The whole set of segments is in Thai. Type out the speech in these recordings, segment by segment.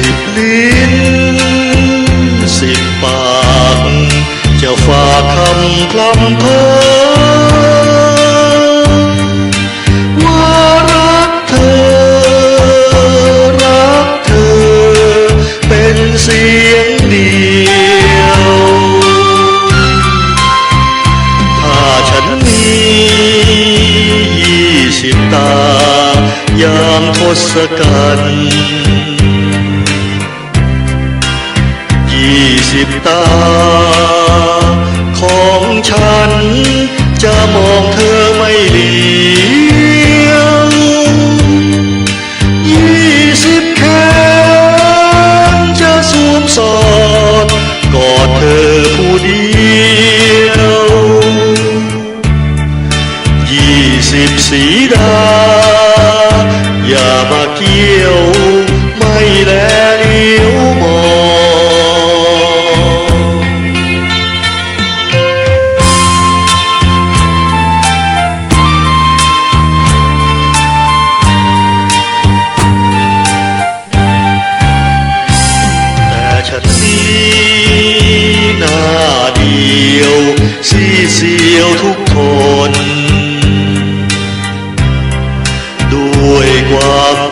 สิบลิ้น สิบปาก จะฝากคำคลำเพอว่ารักเธอรักเธอเป็นเสียงเดียวถ้าฉันมียี่สิบตายามทศกัณฐ์ ยี่สิบตา ของฉัน จะมองเธอไม่เลียวยี่สิบแขนจะสวมสอดกอดเธอผู้เดียวยี่สิบสีดา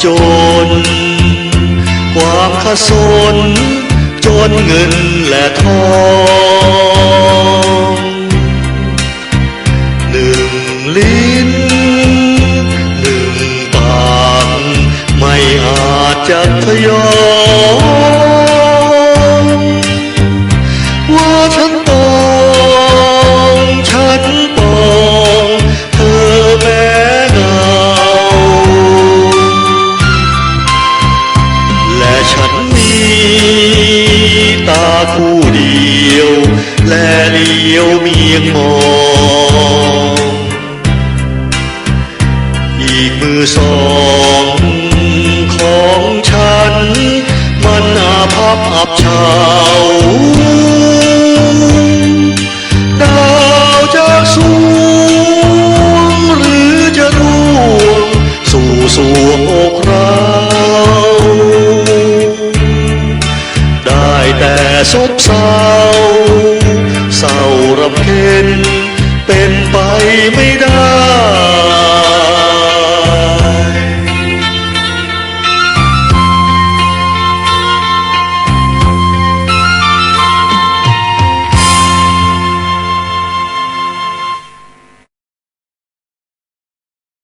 จน ความขสน จนเงินและทองหนึ่งลิ้นหนึ่งปาก ไม่อาจจะทยอย ตาคู่เดียว และเลี้ยวเมียงมอง อีกมือสองของฉัน มันอาภัพอับเฉา ซบเศร้าเศร้ารำเค็นเป็นไปไม่